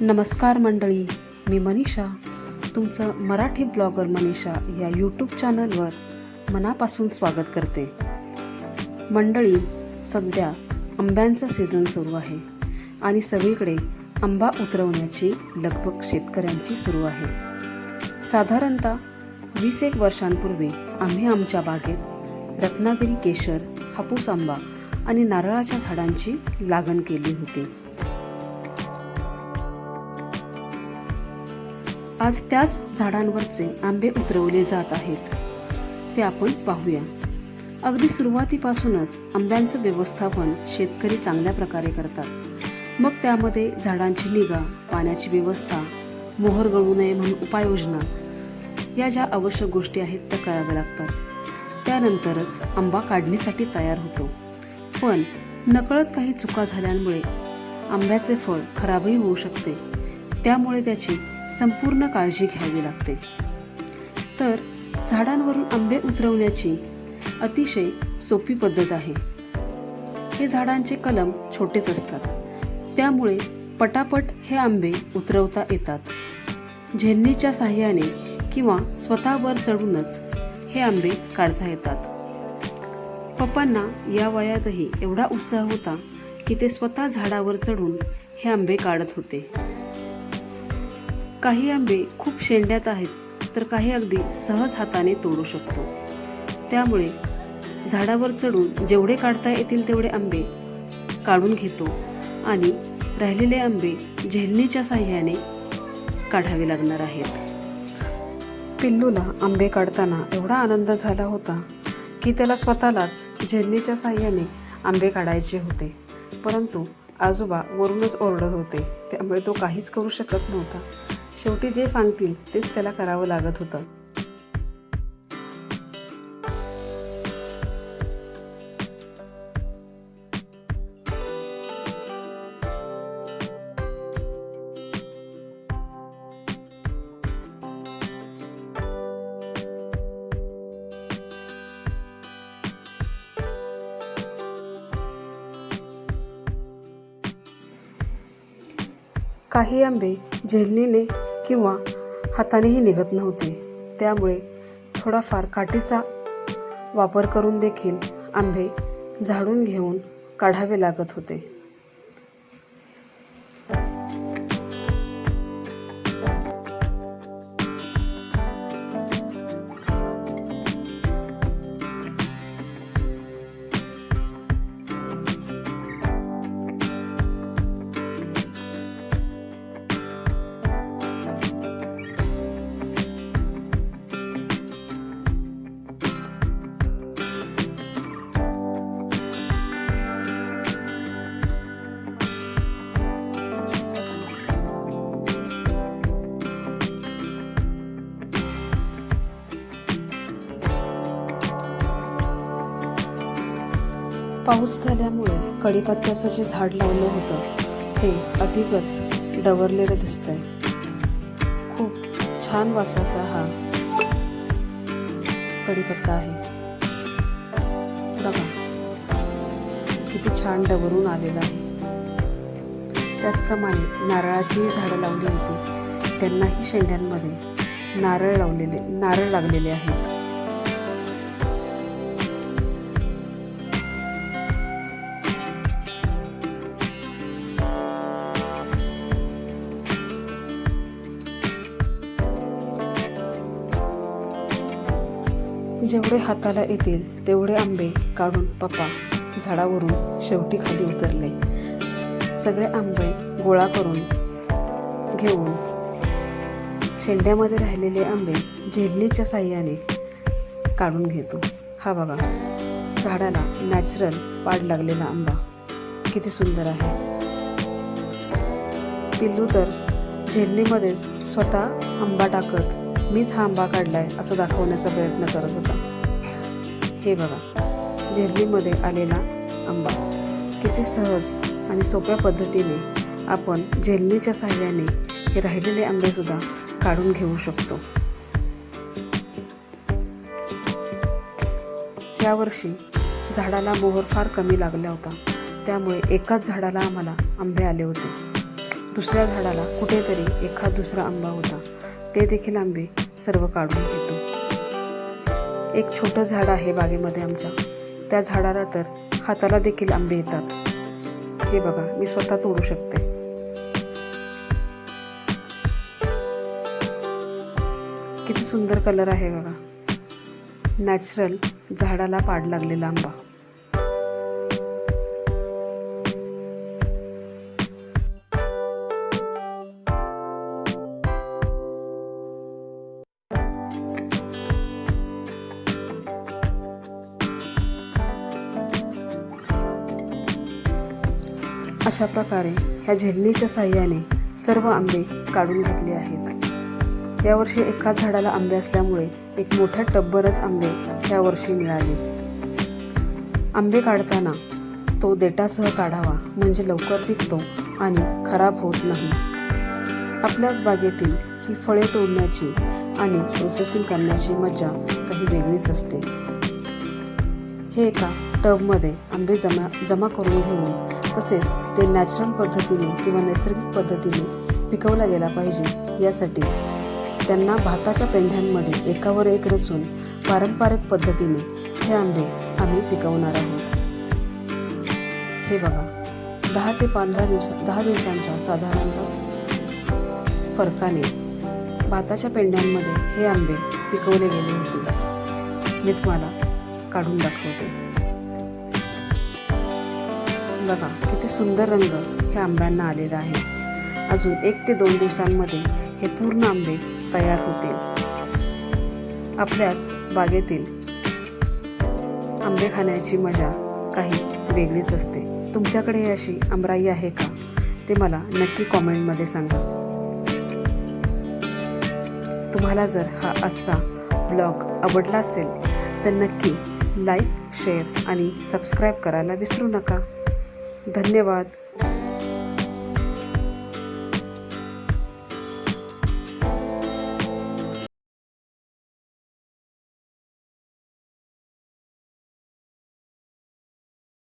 नमस्कार मंडळी मी मनीषा. तुमचं मराठी ब्लॉगर मनीषा या यूट्यूब चॅनलवर मनापासून स्वागत करते. मंडळी सध्या आंब्यांचा सीझन सुरू आहे आणि सगळीकडे आंबा उतरवण्याची लगभग शेतकऱ्यांची सुरू आहे. साधारणतः वीस एक वर्षांपूर्वी आम्ही आमच्या बागेत रत्नागिरी केशर हापूस आंबा आणि नारळाच्या झाडांची लागण केली होती. आज त्याच झाडांवरचे आंबे उतरवले जात आहेत. ते आपण पाहूया. अगदी सुरुवातीपासूनच आंब्यांचं व्यवस्थापन शेतकरी चांगल्या प्रकारे करतात. मग त्यामध्ये झाडांची निगा पाण्याची व्यवस्था मोहर गळू नये म्हणून उपाययोजना या ज्या आवश्यक गोष्टी आहेत त्या कराव्या लागतात. त्यानंतरच आंबा काढणीसाठी तयार होतो. पण नकळत काही चुका झाल्यामुळे आंब्याचे फळ खराबही होऊ शकते. त्यामुळे त्याची संपूर्ण काळजी घ्यावी लागते. तर झाडांवरून आंबे उतरवण्याची अतिशय सोपी पद्धत आहे. हे झाडांचे कलम छोटेच असतात. त्यामुळे पटापट हे आंबे उतरवता येतात. झेलणीच्या साह्याने किंवा स्वतःवर चढूनच हे आंबे काढता येतात. पप्पांना या वयातही एवढा उत्साह होता की ते स्वतः झाडावर चढून हे आंबे काढत होते. काही आंबे खूप शेंड्यात आहेत तर काही अगदी सहज हाताने तोडू शकतो. त्यामुळे झाडावर चढून जेवढे काढता येतील तेवढे आंबे काढून घेतो आणि राहिलेले आंबे झेलणीच्या साह्याने काढावे लागणार आहेत. पिल्लूला आंबे काढताना एवढा आनंद झाला होता की त्याला स्वतःलाच झेलणीच्या साह्याने आंबे काढायचे होते. परंतु आजोबा वरूनच ओरडत होते त्यामुळे तो काहीच करू शकत नव्हता. शेवटी जे सांगतील तेच त्याला करावं लागत होतं. काही आंबे झेलणीने किंवा हातानेही निघत नव्हते. त्यामुळे थोडाफार काठीचा वापर करून देखील आंबे झाडून घेऊन काढावे लागत होते. पाऊस झाल्यामुळे कडीपत्त्याचं जे झाड लावलं होतं ते अधिकच डवरलेलं दिसतंय. खूप छान वासाचा हा कडीपत्ता आहे. बघा किती छान डवरून आलेला आहे. त्याचप्रमाणे नारळाचीही झाडं लावली होती. त्यांनाही शेंड्यांमध्ये नारळ लावलेले नारळ लागलेले आहेत. जेवढे हाताला येतील तेवढे आंबे काढून पप्पा झाडावरून शेवटी खाली उतरले. सगळे आंबे गोळा करून घेऊन शेंड्यामध्ये राहिलेले आंबे झेलणीच्या साह्याने काढून घेतो. हा बघा झाडाला नॅचरल पाड लागलेला आंबा. किती सुंदर आहे. पिल्लू तर झेलणीमध्येच स्वतः आंबा टाकत मीच हा आंबा काढलाय असं दाखवण्याचा प्रयत्न करत होता. हे बघा झेरलीमध्ये आलेला आंबा. किती सहज आणि सोप्या पद्धतीने आपण झेलणीच्या सहाय्याने हे राहिलेले आंबेसुद्धा काढून घेऊ शकतो. त्यावर्षी झाडाला मोहर फार कमी लागला होता त्यामुळे एकाच झाडाला आम्हाला आंबे आले होते. दुसऱ्या झाडाला कुठेतरी एखाद दुसरा आंबा होता. ते देखील आंबे सर्व काढून घेतो. एक छोटं झाड आहे बागेमध्ये आमच्या. त्या झाडाला तर हाताला देखील आंबे येतात. हे बघा मी स्वतः तोडू शकते. किती सुंदर कलर आहे बघा. नॅचरल झाडाला पाड लागलेला आंबा. अशा प्रकारे ह्या झेलणीच्या साह्याने सर्व आंबे काढून घेतले आहेत. यावर्षी एकाच झाडाला आंबे असल्यामुळे एक मोठ्या टब्बरच आंबे ह्या वर्षी मिळाले. आंबे काढताना तो देटासह काढावा म्हणजे लवकर पिकतो आणि खराब होत नाही. आपल्याच बागेतील ही फळे तोडण्याची आणि प्रोसेसिंग करण्याची मजा काही वेगळीच असते. हे एका टबमध्ये आंबे जमा जमा करून घेऊन तसेच ते नॅचरल पद्धतीने किंवा नैसर्गिक पद्धतीने पिकवला गेला पाहिजे. यासाठी त्यांना भाताच्या पेंढ्यांमध्ये एकावर एक रचून पारंपरिक पद्धतीने हे आंबे आम्ही पिकवणार आहोत. हे बघा दहा ते पंधरा दिवसा दहा दिवसांच्या साधारणतः फरकाने भाताच्या पेंढ्यांमध्ये हे आंबे पिकवले गेले होते. मी तुम्हाला काढून दाखवते. बघा किती सुंदर रंग ह्या आंब्यांना आलेला आहे. अजून एक ते दोन दिवसांमध्ये हे पूर्ण आंबे तयार होतील. आपल्याच बागेतील आंबे खाण्याची मजा काही वेगळीच असते. तुमच्याकडे अशी आमराई आहे का? ते मला नक्की कॉमेंटमध्ये सांगा. तुम्हाला जर हा आजचा ब्लॉग आवडला असेल तर नक्की लाईक शेअर आणि सबस्क्राईब करायला विसरू नका. धन्यवाद.